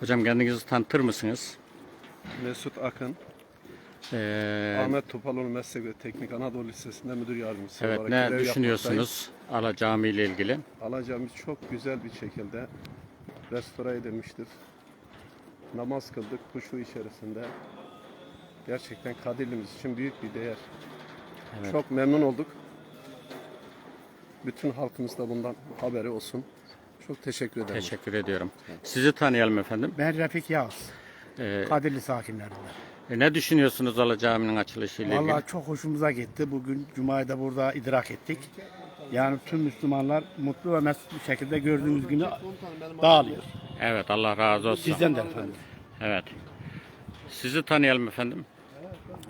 Hocam kendinizi tanıtır mısınız? Mesut Akın, Ee, Ahmet Topaloğlu Meslek ve Teknik Anadolu Lisesi'nde müdür yardımcısı evet olarak ne düşünüyorsunuz Ala Camii ile ilgili? yapmaktayım. Alacağımız çok güzel bir şekilde restore edilmiştir. Namaz kıldık huşu içerisinde. Gerçekten Kadirli'miz için büyük bir değer. Evet. Çok memnun olduk. Bütün halkımız da bundan haberi olsun. Çok teşekkür ederim. Teşekkür ediyorum. Sizi tanıyalım efendim. Ben Refik Yağız. Ee, Kadirli sakinlerinden. ne düşünüyorsunuz Ala Camii'nin açılışı ile ilgili? Vallahi çok hoşumuza gitti. Bugün Cuma'yı da burada idrak ettik. Yani tüm Müslümanlar mutlu ve mesut bir şekilde gördüğümüz günü dağılıyor. Evet Allah razı olsun. Sizden de efendim. Evet. Sizi tanıyalım efendim.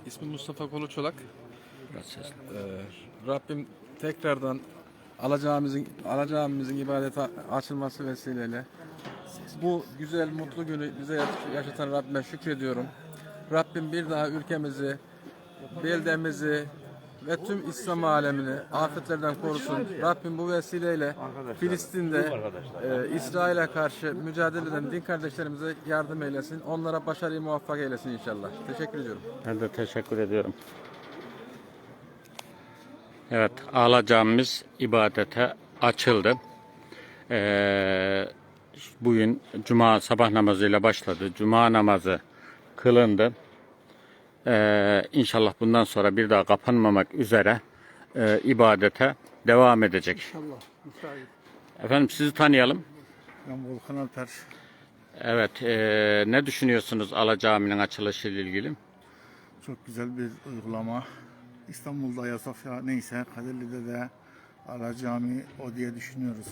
İsmim Mustafa. Biraz sesli. Ee, Rabbim tekrardan alacağımızın alacağımızın ibadete açılması vesileyle bu güzel mutlu günü bize yaş- yaşatan Rabbime şükrediyorum. Rabbim bir daha ülkemizi, beldemizi ve tüm İslam alemini afetlerden korusun. Rabbim bu vesileyle Filistin'de e, İsrail'e karşı mücadele eden din kardeşlerimize yardım eylesin. Onlara başarıyı muvaffak eylesin inşallah. Teşekkür ediyorum. Ben de teşekkür ediyorum. Evet, Ağla Camimiz ibadete açıldı. Ee, bugün Cuma sabah namazıyla başladı. Cuma namazı kılındı. Ee, inşallah bundan sonra bir daha kapanmamak üzere e, ibadete devam edecek. Efendim sizi tanıyalım. Ben Volkan Alper. Evet, e, ne düşünüyorsunuz Ala Camii'nin açılışı ile ilgili? Çok güzel bir uygulama. İstanbul'da Ayasofya neyse Kadirli'de de Ala Camii o diye düşünüyoruz.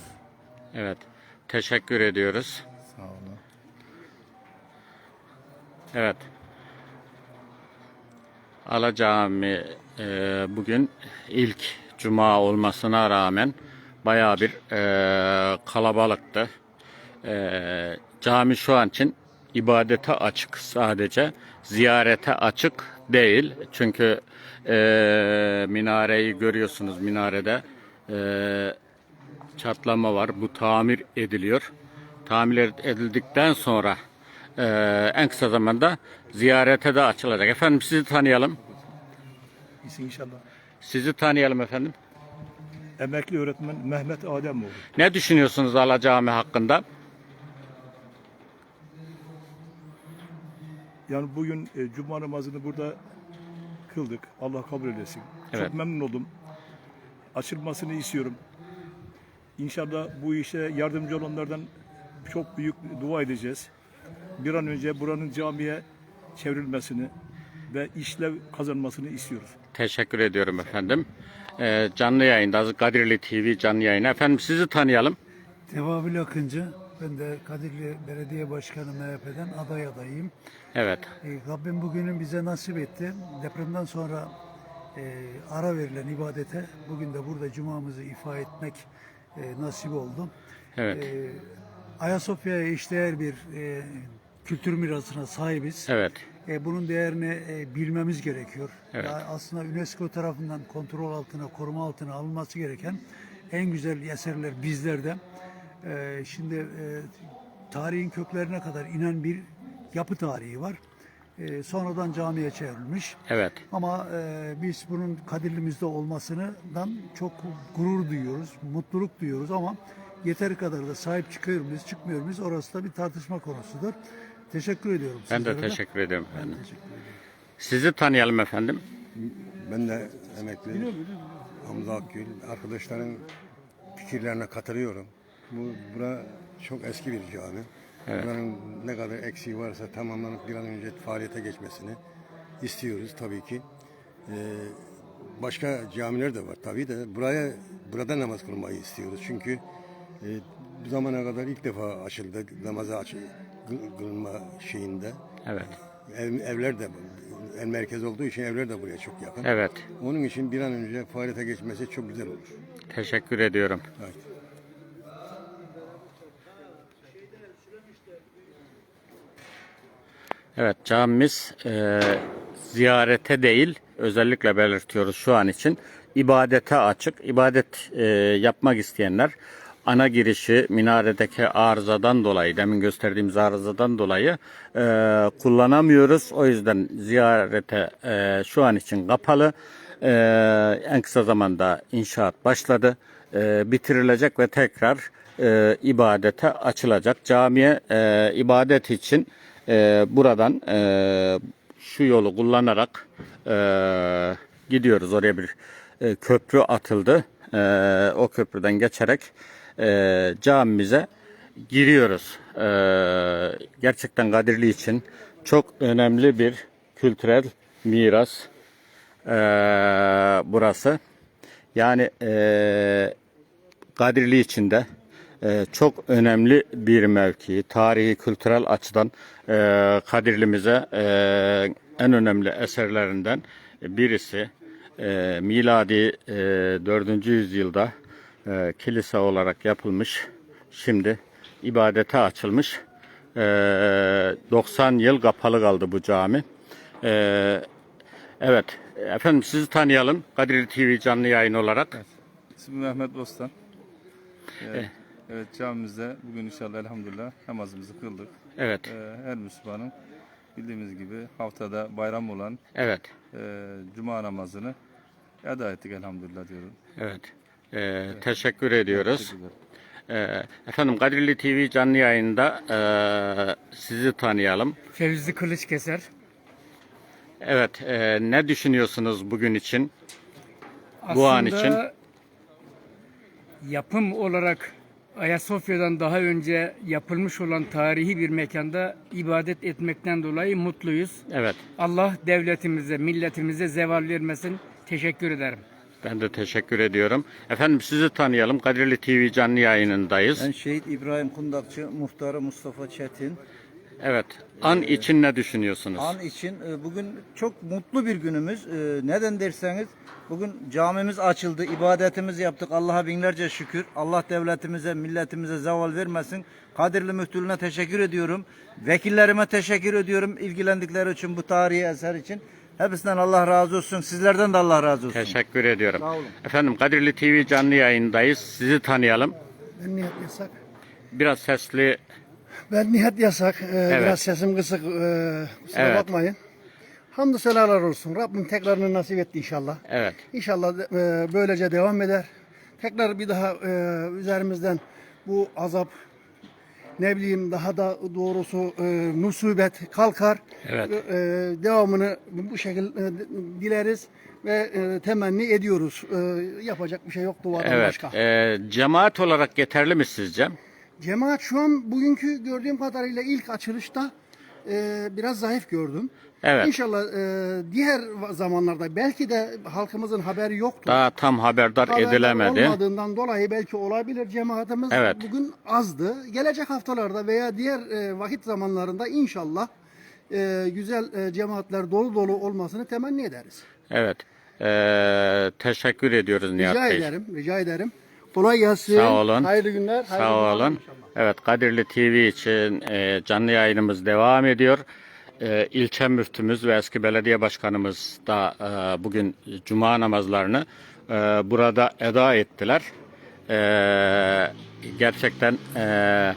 Evet, teşekkür ediyoruz. Sağ olun. Evet. Ala Camii e, bugün ilk cuma olmasına rağmen bayağı bir e, kalabalıktı. E, cami şu an için ibadete açık sadece. Ziyarete açık değil. Çünkü e, minareyi görüyorsunuz minarede. E, çatlama var. Bu tamir ediliyor. Tamir edildikten sonra e, en kısa zamanda ziyarete de açılacak. Efendim sizi tanıyalım. İyisin inşallah. Sizi tanıyalım efendim. Emekli öğretmen Mehmet Ademoğlu. Ne düşünüyorsunuz Ala Cami hakkında? Yani bugün e, cuma namazını burada kıldık. Allah kabul eylesin. Evet. Çok memnun oldum. Açılmasını istiyorum. İnşallah bu işe yardımcı olanlardan çok büyük dua edeceğiz. Bir an önce buranın camiye çevrilmesini ve işlev kazanmasını istiyoruz. Teşekkür ediyorum efendim. E, canlı yayında Kadirli TV canlı yayını. Efendim sizi tanıyalım. Tevabil Akıncı. Ben de Kadirli Belediye Başkanı MHP'den aday adayım. Evet. E, Rabbim bugünün bize nasip etti. Depremden sonra e, ara verilen ibadete bugün de burada cumamızı ifa etmek e, nasip oldu. Evet. E, Ayasofya'ya eşdeğer bir e, kültür mirasına sahibiz. Evet. E, bunun değerini e, bilmemiz gerekiyor. Evet. Ya aslında UNESCO tarafından kontrol altına, koruma altına alınması gereken en güzel eserler bizlerde. E, şimdi e, tarihin köklerine kadar inen bir yapı tarihi var. E, sonradan camiye çevrilmiş. Evet. Ama e, biz bunun Kadirlimizde olmasından çok gurur duyuyoruz, mutluluk duyuyoruz ama yeteri kadar da sahip çıkıyor muyuz, çıkmıyor muyuz orası da bir tartışma konusudur. Teşekkür ediyorum Ben de teşekkür ediyorum efendim. Teşekkür ederim. Sizi tanıyalım efendim. Ben de emekli Hamza Akgül. Arkadaşların fikirlerine katılıyorum. Bu bura çok eski bir cami. Buranın ne kadar eksiği varsa tamamlanıp bir an önce faaliyete geçmesini istiyoruz tabii ki. Ee, başka camiler de var tabii de buraya burada namaz kılmayı istiyoruz. Çünkü e, bu zamana kadar ilk defa açıldı namaza aç, kıl- kılma şeyinde. Evet. Ev, evler de el merkez olduğu için evler de buraya çok yakın. Evet. Onun için bir an önce faaliyete geçmesi çok güzel olur. Teşekkür ediyorum. Evet. Evet camimiz e, ziyarete değil özellikle belirtiyoruz şu an için ibadete açık. İbadet e, yapmak isteyenler ana girişi minaredeki arızadan dolayı, demin gösterdiğimiz arızadan dolayı e, kullanamıyoruz. O yüzden ziyarete e, şu an için kapalı. E, en kısa zamanda inşaat başladı. E, bitirilecek ve tekrar e, ibadete açılacak. Camiye e, ibadet için e, buradan e, şu yolu kullanarak e, gidiyoruz. Oraya bir e, köprü atıldı. E, o köprüden geçerek e, camimize giriyoruz. E, gerçekten Kadirli için çok önemli bir kültürel miras e, burası. Yani e, Kadirli için de e, çok önemli bir mevki. Tarihi, kültürel açıdan e, Kadirli'mize e, en önemli eserlerinden birisi. E, miladi e, 4. yüzyılda kilise olarak yapılmış. Şimdi ibadete açılmış. E, 90 yıl kapalı kaldı bu cami. Evet, efendim sizi tanıyalım. Kadirli TV canlı yayın olarak. İsmim Mehmet Bostan. Evet, evet camimizde bugün inşallah elhamdülillah namazımızı kıldık. Evet, Ee, her Müslümanın bildiğimiz gibi haftada bayram olan evet. e, cuma namazını eda ettik elhamdülillah diyorum. Evet. Ee, Teşekkür ediyoruz. Ee, efendim Kadirli TV canlı yayında ee, sizi tanıyalım. Fevzi Kılıç Keser. Evet. ee, ne düşünüyorsunuz bugün için? Bu an için. yapım olarak Ayasofya'dan daha önce yapılmış olan tarihi bir mekanda ibadet etmekten dolayı mutluyuz. Evet. Allah devletimize, milletimize zeval vermesin. Teşekkür ederim. Ben de teşekkür ediyorum. Efendim sizi tanıyalım. Kadirli TV canlı yayınındayız. Ben Şehit İbrahim Kundakçı, muhtarı Mustafa Çetin. Evet. An için ne düşünüyorsunuz? An için e, bugün çok mutlu bir günümüz. E, Neden derseniz bugün camimiz açıldı, ibadetimizi yaptık. Allah'a binlerce şükür. Allah devletimize, milletimize zeval vermesin. Kadirli Müftülüğüne teşekkür ediyorum. Vekillerime teşekkür ediyorum ilgilendikleri için bu tarihi eser için. Hepsinden Allah razı olsun. Sizlerden de Allah razı olsun. Teşekkür ediyorum. Sağ olun. Efendim Kadirli TV canlı yayındayız. Sizi tanıyalım. Ben Nihat Yasak. Biraz sesli Ben Nihat Yasak. Ee, Evet. Biraz sesim kısık. Ee, kusura Evet. bakmayın. Hamdü senalar olsun. Rabbim tekrarını nasip etti inşallah. evet. İnşallah e, böylece devam eder. Tekrar bir daha e, üzerimizden bu azap ne bileyim daha da doğrusu e, musibet kalkar. Evet. E, devamını bu şekilde e, dileriz ve e, temenni ediyoruz. E, yapacak bir şey yok duadan Evet. başka. Ee, cemaat olarak yeterli mi sizce? Cemaat şu an bugünkü gördüğüm kadarıyla ilk açılışta e, biraz zayıf gördüm. Evet. İnşallah e, diğer zamanlarda belki de halkımızın haberi yoktu. Daha tam haberdar Haberdar edilemedi. olmadığından dolayı belki olabilir cemaatimiz Evet. bugün azdı. Gelecek haftalarda veya diğer e, vakit zamanlarında inşallah e, güzel e, cemaatler dolu dolu olmasını temenni ederiz. Evet. Ee, teşekkür ediyoruz Nihat rica Bey. ederim, rica ederim. Kolay gelsin. Sağ olun. Hayırlı günler. hayırlı Sağ günler olun. inşallah. Evet Kadirli TV için e, canlı yayınımız devam ediyor. E, ilçe müftümüz ve eski belediye başkanımız da e, bugün cuma namazlarını e, burada eda ettiler. E, gerçekten e,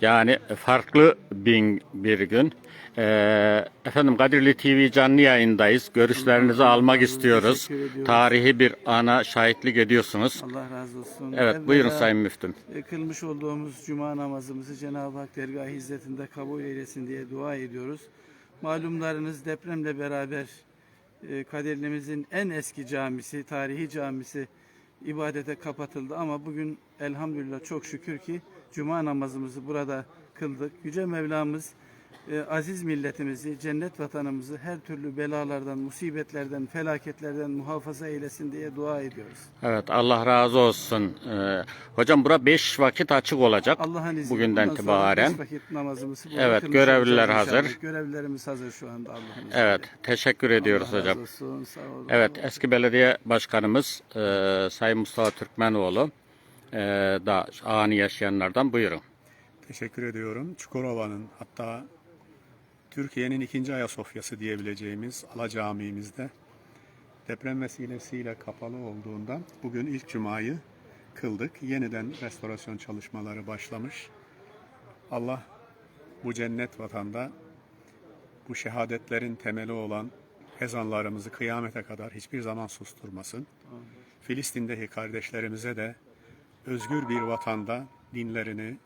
yani farklı bin bir gün. Ee, efendim Kadirli TV canlı yayındayız. Görüşlerinizi almak istiyoruz. Tarihi bir ana şahitlik ediyorsunuz. Allah razı olsun. Evet buyurun Sayın Müftüm. Kılmış olduğumuz cuma namazımızı Cenab-ı Hak dergah hizmetinde kabul eylesin diye dua ediyoruz. Malumlarınız depremle beraber e, Kadirli'mizin en eski camisi, tarihi camisi ibadete kapatıldı ama bugün elhamdülillah çok şükür ki cuma namazımızı burada kıldık. Yüce Mevlamız e, aziz milletimizi, cennet vatanımızı her türlü belalardan, musibetlerden, felaketlerden muhafaza eylesin diye dua ediyoruz. Evet Allah razı olsun. Ee, hocam bura 5 vakit açık olacak Allah'ın izniyle bugünden bundan sonra itibaren. beş vakit namazımızı Evet, görevliler olacağız inşallah. hazır. Görevlilerimiz hazır şu anda Allah'ın izniyle. Evet teşekkür ediyoruz Allah hocam. razı olsun, sağ olun. Evet eski belediye başkanımız e, Sayın Mustafa Türkmenoğlu e, da anı yaşayanlardan buyurun. Teşekkür ediyorum. Çukurova'nın hatta Türkiye'nin ikinci Ayasofya'sı diyebileceğimiz Ala Camii'mizde deprem vesilesiyle kapalı olduğundan bugün ilk cumayı kıldık. Yeniden restorasyon çalışmaları başlamış. Allah bu cennet vatanda bu şehadetlerin temeli olan ezanlarımızı kıyamete kadar hiçbir zaman susturmasın. Filistin'deki kardeşlerimize de özgür bir vatanda dinlerini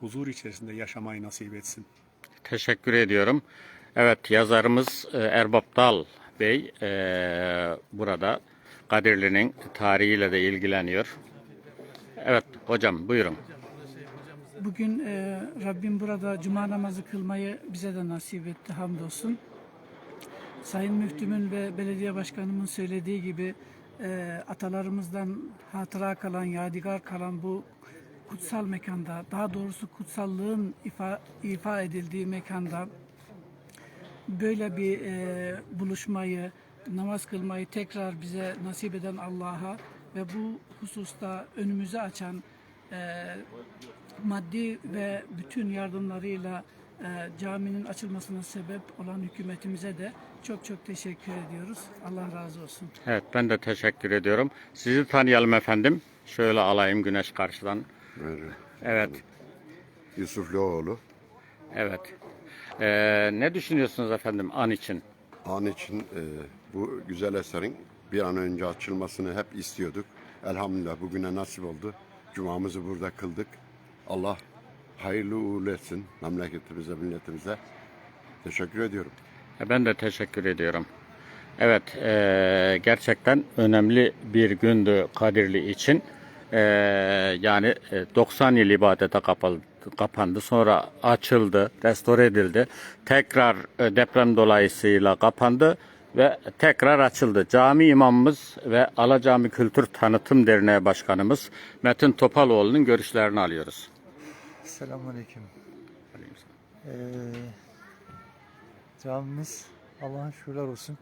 huzur içerisinde yaşamayı nasip etsin. Teşekkür ediyorum. Evet yazarımız e, Erbap Dal Bey e, burada Kadirli'nin tarihiyle de ilgileniyor. Evet hocam buyurun. Bugün e, Rabbim burada cuma namazı kılmayı bize de nasip etti hamdolsun. Sayın Müftümün ve belediye başkanımın söylediği gibi e, atalarımızdan hatıra kalan, yadigar kalan bu kutsal mekanda, daha doğrusu kutsallığın ifa, ifa edildiği mekanda böyle bir e, buluşmayı, namaz kılmayı tekrar bize nasip eden Allah'a ve bu hususta önümüzü açan e, maddi ve bütün yardımlarıyla e, caminin açılmasına sebep olan hükümetimize de çok çok teşekkür ediyoruz. Allah razı olsun. Evet ben de teşekkür ediyorum. Sizi tanıyalım efendim. Şöyle alayım güneş karşıdan. Evet, Yusuf Loğlu. evet. Ee, ne düşünüyorsunuz efendim an için? An için e, bu güzel eserin bir an önce açılmasını hep istiyorduk. Elhamdülillah bugüne nasip oldu. Cumamızı burada kıldık. Allah hayırlı uğurlu etsin memleketimize, milletimize. Teşekkür ediyorum. E, Ben de teşekkür ediyorum. Evet, e, gerçekten önemli bir gündü Kadirli için. E, yani e, 90 yıl ibadete kapalı, kapandı, sonra açıldı, restore edildi. Tekrar e, deprem dolayısıyla kapandı ve tekrar açıldı. Cami imamımız ve Alacami Kültür Tanıtım Derneği Başkanımız Metin Topaloğlu'nun görüşlerini alıyoruz. Selamünaleyküm. Ee, camimiz Allah'a şükürler olsun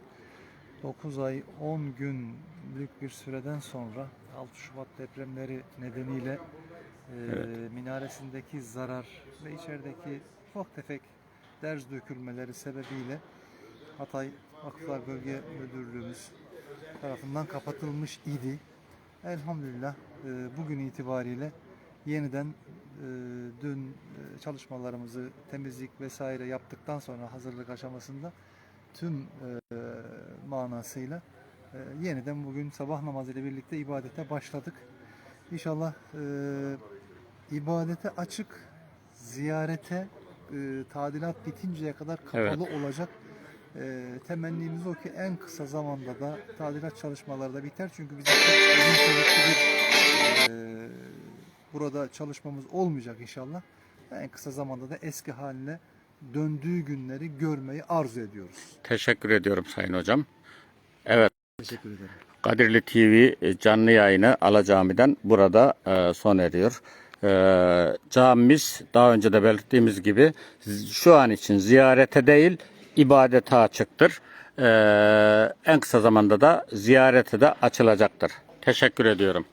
9 ay 10 günlük bir süreden sonra 6 Şubat depremleri nedeniyle e, minaresindeki zarar ve içerideki ufak tefek derz dökülmeleri sebebiyle Hatay Vakıflar Bölge Müdürlüğümüz tarafından kapatılmış idi. Elhamdülillah e, bugün itibariyle yeniden e, dün e, çalışmalarımızı temizlik vesaire yaptıktan sonra hazırlık aşamasında tüm e, manasıyla e, yeniden bugün sabah namazı ile birlikte ibadete başladık. İnşallah e, ibadete açık, ziyarete e, tadilat bitinceye kadar kapalı olacak. E, temennimiz o ki en kısa zamanda da tadilat çalışmaları da biter. Çünkü bizim çok uzun soluklu bir e, burada çalışmamız olmayacak inşallah. En kısa zamanda da eski haline döndüğü günleri görmeyi arzu ediyoruz. Teşekkür ediyorum Sayın Hocam. Teşekkür ederim. Kadirli TV e, canlı yayını Alacami'den burada e, sona eriyor. E, camimiz daha önce de belirttiğimiz gibi şu an için ziyarete değil ibadete açıktır. En kısa zamanda da ziyarete de açılacaktır. Teşekkür ediyorum.